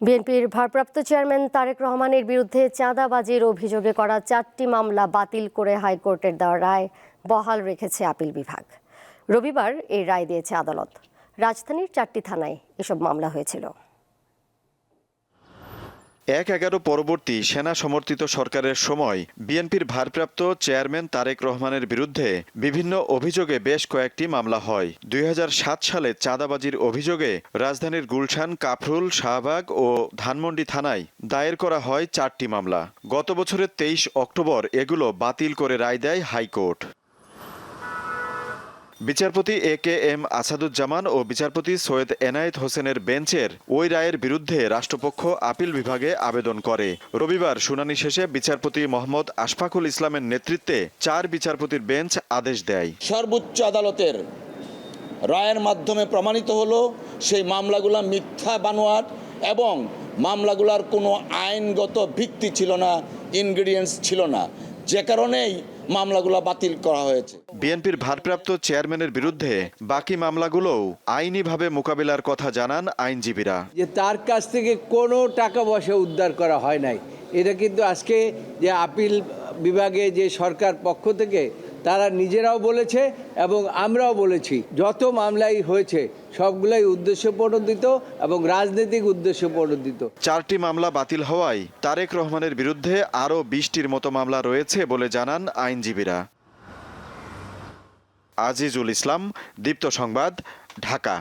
বিএনপির ভারপ্রাপ্ত চেয়ারম্যান তারেক রহমানের বিরুদ্ধে চাঁদাবাজির অভিযোগে করা চারটি মামলা বাতিল করে হাইকোর্টের দেওয়া রায় বহাল রেখেছে আপিল বিভাগ। রবিবার এই রায় দিয়েছে আদালত। রাজধানীর চারটি থানায় এসব মামলা হয়েছিল। এক এগারো পরবর্তী সেনা সমর্থিত সরকারের সময় বিএনপির ভারপ্রাপ্ত চেয়ারম্যান তারেক রহমানের বিরুদ্ধে বিভিন্ন অভিযোগে বেশ কয়েকটি মামলা হয়। দুই হাজার সাত সালে চাঁদাবাজির অভিযোগে রাজধানীর গুলশান, কাফরুল, শাহবাগ ও ধানমন্ডি থানায় দায়ের করা হয় চারটি মামলা। গত বছরের তেইশ অক্টোবর এগুলো বাতিল করে রায় দেয় হাইকোর্ট। বিচারপতি এ কে এম আসাদুজ্জামান ও বিচারপতি সৈয়দ এনায়েত হোসেনের বেঞ্চের ওই রায়ের বিরুদ্ধে রাষ্ট্রপক্ষ আপিল বিভাগে আবেদন করে। রবিবার শুনানি শেষে বিচারপতি মোহাম্মদ আশফাকুল ইসলামের নেতৃত্বে চার বিচারপতির বেঞ্চ আদেশ দেয়। সর্বোচ্চ আদালতের রায়ের মাধ্যমে প্রমাণিত হলো সেই মামলাগুলো মিথ্যা বানোয়াট এবং মামলাগুলার কোনো আইনগত ভিত্তি ছিল না ইনগ্রিডিয়েন্টস ছিল না। যে কারণেই মামলাগুলো বাতিল করা হয়েছে। বিএনপির ভারপ্রাপ্ত চেয়ারম্যানের বিরুদ্ধে বাকি মামলাগুলোও আইনিভাবে মোকাবিলার কথা জানান আইনজীবীরা। যে তার কাছ থেকে কোনো টাকা পয়সা উদ্ধার করা হয় নাই। এটা কিন্তু আজকে যে আপিল বিভাগে যে সরকার পক্ষ থেকে তারা নিজেরাও বলেছে এবং আমরাও বলেছি, যত মামলাই হয়েছে, সবগুলাই উদ্দেশ্য প্রণোদিত এবং রাজনৈতিক উদ্দেশ্য প্রণোদিত। চারটি মামলা বাতিল হওয়ায় তারেক রহমানের বিরুদ্ধে আরও বিশটির মতো মামলা রয়েছে বলে জানান আইনজীবীরা। আজিজুল ইসলাম, দীপ্ত সংবাদ, ঢাকা।